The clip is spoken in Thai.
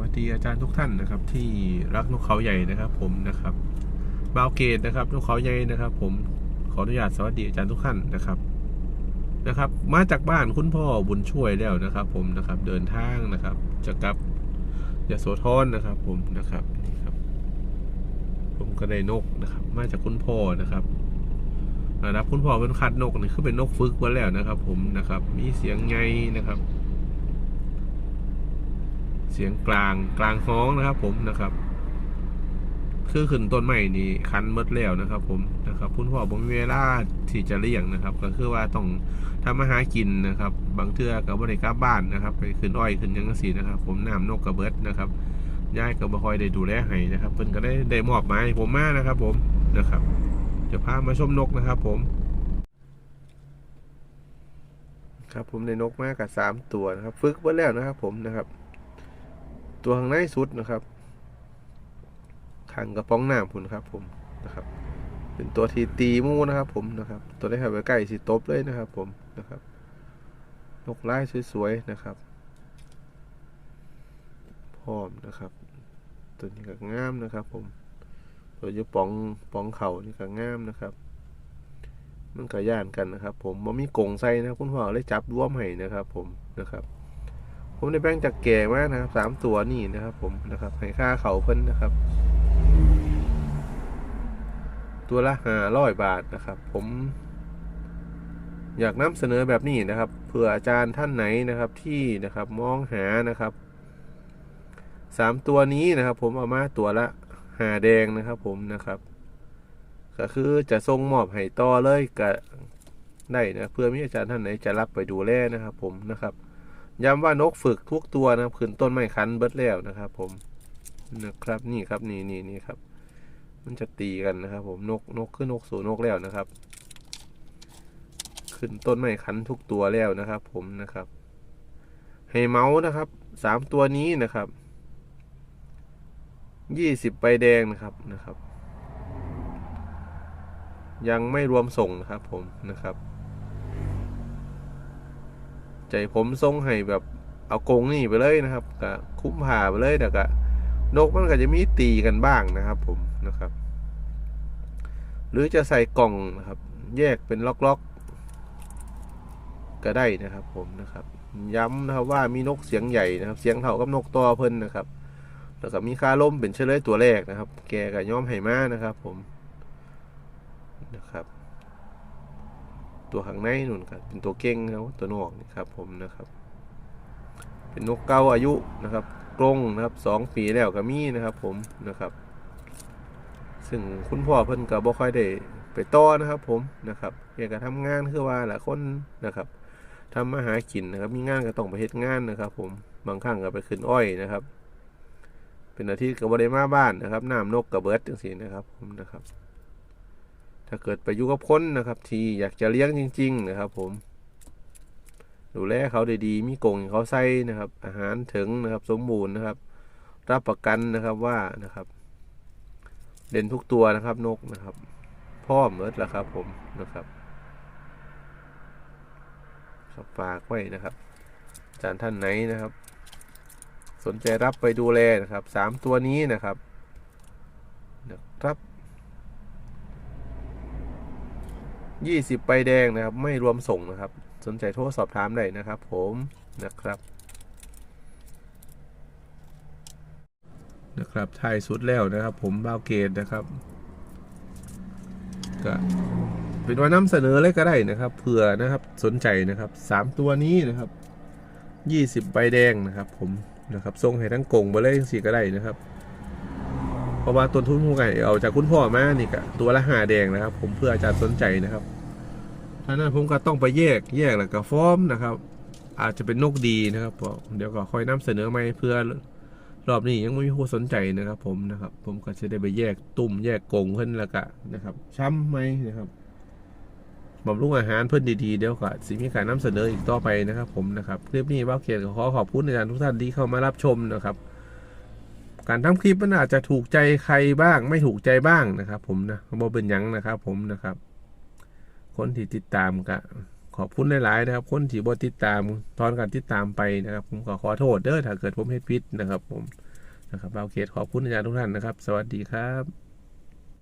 วัสดีอาจารย์ทุกท่านนะครับ ที่รักนกเขาใหญ่นะครับ ผมนะครับบาวเกตนะครับนกเขาใหญ่นะครับ ผมขออนุญาตสวัสดีอาจารย์ทุกท่านนะครับนะครับ มาจากบ้านคุณพ่อบุญช่วยแล้วนะครับ ผมนะครับ เดินทางนะครับ จะกลับยโสธรนะครับ ผมนะครับนี่ครับ ผมก็ได้นกนะครับ มาจากคุณพ่อนะครับนะครับคุณพ่อเป็นคัดนกนี่คือเป็นนกฝึกไว้แล้วนะครับ ผมนะครับ มีเสียงไงนะครับ เสียงกลางกลางฮ้องนะครับ ผมนะครับ คือขึ้นต้นใหม่นี่คันหมดแล้วนะครับ ผมนะครับคุณพ่อผมเวลาที่จะเลี้ยงนะครับ ก็คือว่าต้องทำอาหารกินนะครับ บางเทื่อกับบริกลับบ้านนะครับ ไปขึ้นอ้อยขึ้นยังสีนะครับ ผมน้ำนกกระเบิดนะครับยายก็บ่ค่อยได้ดูแลให้นะครับ เพิ่นก็ได้ได้มอบหมายให้ผมมานะครับ ผมนะครับจะพามาชมนกนะครับ ผมครับผมได้นกมากกับสามตัวนะครับ ฝึกไว้แล้วนะครับ ผมนะครับ ตัวข้างในสุดนะครับขังกระป๋องน้ำคุณครับผมนะครับ เป็นตัวทีตีมูนะครับ ผมนะครับ ตัวได้ขับไปใกล้สิตบเลยนะครับ ผมนะครับนกไล่สวยๆนะครับ พร้อมนะครับ ตัวนี้ก็งามนะครับ ผม ตัวอยูปองปองเข่านี่ก็งามนะครับ มันก็ย่านกันนะครับ ผมมันมีกงใส่นะคุณพ่อเลยจับร่วมให้นะครับ ผมนะครับ ผมได้แบ่งจากแก่มานะครับสามตัวนี่นะครับ ผมนะครับให้ค่าเขาเพิ่นนะครับ ตัวละห้าร้อยบาทนะครับ ผมอยากนำเสนอแบบนี้นะครับเผื่ออาจารย์ท่านไหนนะครับที่นะครับมองหานะครับสามตัวนี้นะครับ ผมเอามาตัวละหาแดงนะครับ ผมนะครับ ก็คือจะส่งมอบให้ต่อเลยก็ได้นะเพื่อมีอาจารย์ท่านไหนจะรับไปดูแลนะครับ ผมนะครับ ย้ำว่านกฝึกทุกตัวนะครับขึ้นต้นไม้คันเบิดแล้วนะครับ ผมนะครับนี่ครับนี่นี่นี่ครับ มันจะตีกันนะครับ ผมนกนกขึ้นนกสู่นกแล้วนะครับ ขึ้นต้นไม้คันทุกตัวแล้วนะครับ ผมนะครับให้เมาส์นะครับสามตัวนี้นะครับยี่สิบใบแดงนะครับนะครับ ยังไม่รวมส่งนะครับผมนะครับ ใจผมทรงให้แบบเอากงนี่ไปเลยนะครับกะคุ้มผ่าไปเลยแต่กะนกมันก็จะมีตีกันบ้างนะครับ ผมนะครับ หรือจะใส่กล่องนะครับ แยกเป็นล็อกๆ ก็ได้นะครับ ผมนะครับ ย้ำนะครับว่ามีนกเสียงใหญ่นะครับ เสียงเท่ากับนกตัวเพิ่นนะครับแล้วก็มีคาล่มเป็นเฉลยตัวแรกนะครับ แกกับย้อมไหมานะครับ ผมนะครับ ตัวข้างในนู่นครับเป็นตัวเก่งครับตัวนอกนี่ครับผมนะครับ เป็นนกเก้าอายุนะครับกรงนะครับสองปีแล้วก็มีนะครับผมนะครับ ซึ่งคุณพ่อเพิ่นก็บ่ค่อยได้ไปต่อนะครับ ผมนะครับแกก็ทำงานคือว่าหลายคนนะครับทำมาหากินนะครับ มีงานก็ต้องไปเฮ็ดงานนะครับ ผมบางครั้งก็ไปขึ้นอ้อยนะครับ เป็นอาทิตย์ก็บ่ได้มาบ้านนะครับน้ำนกกระเบิดจังซี่นะครับ ผมนะครับ ถ้าเกิดไปอยู่กับคนนะครับ ที่อยากจะเลี้ยงจริง ๆ นะครับ ผม ดูแลเขาดีๆมีกงเขาใส่นะครับ อาหารถึงนะครับ สมบูรณ์นะครับ รับประกันนะครับว่านะครับเด่นทุกตัวนะครับนกนะครับพ่อมเมิดแล้วครับ ผมนะครับครับฝากไว้นะครับอาจารย์ท่านไหนนะครับ สนใจรับไปดูแลนะครับสามตัวนี้นะครับนะครับ ยี่สิบใบแดงนะครับ ไม่รวมส่งนะครับ สนใจโทรสอบถามได้นะครับ ผมนะครับนะครับถ่ายสุดแล้วนะครับ ผมบาวเกตนะครับก็เป็นว่านำเสนอเลยก็ได้นะครับเผื่อนะครับสนใจนะครับสามตัวนี้นะครับยี่สิบใบแดงนะครับ ผมนะครับส่งให้ทั้งกงไปเลยสี่ก็ได้นะครับ เพราะว่าต้นทุนผู้ไก่เอาจากคุณพ่อมานี่ก็ตัวละหาแดงนะครับ ผมเพื่ออาจารย์สนใจนะครับ ท่านั้นผมก็ต้องไปแยกแยกแล้วก็ฟอร์มนะครับ อาจจะเป็นนกดีนะครับเพราะเดี๋ยวก็ค่อยนำเสนอใหมาเพื่อรอบนี้ยังไม่มีผู้สนใจนะครับ ผมนะครับ ผมก็จะได้ไปแยกตุ่มแยกกงเพิ่นแล้วก็นะครับ ช้ำไหมนะครับบำรุงอาหารเพิ่นดีๆเดี๋ยวก็สิมีการนำเสนออีกต่อไปนะครับ ผมนะครับคลิปนี้บ้าเขียนขอขอบคุณอาจารย์ทุกท่านที่เข้ามารับชมนะครับการทำคลิปมันอาจจะถูกใจใครบ้าง ไม่ถูกใจบ้างนะครับ ผมนะบ่เป็นยังนะครับ ผมนะครับ คนที่ติดตามก็ขอบคุณหลายๆนะครับคนที่บ่ติดตามตอนการติดตามไปนะครับ ผมขอขอโทษเด้อถ้าเกิดผมเฮ็ดผิดนะครับ ผมนะครับเอาเขตขอบคุณอาจารย์ทุกท่านนะครับ สวัสดีครับ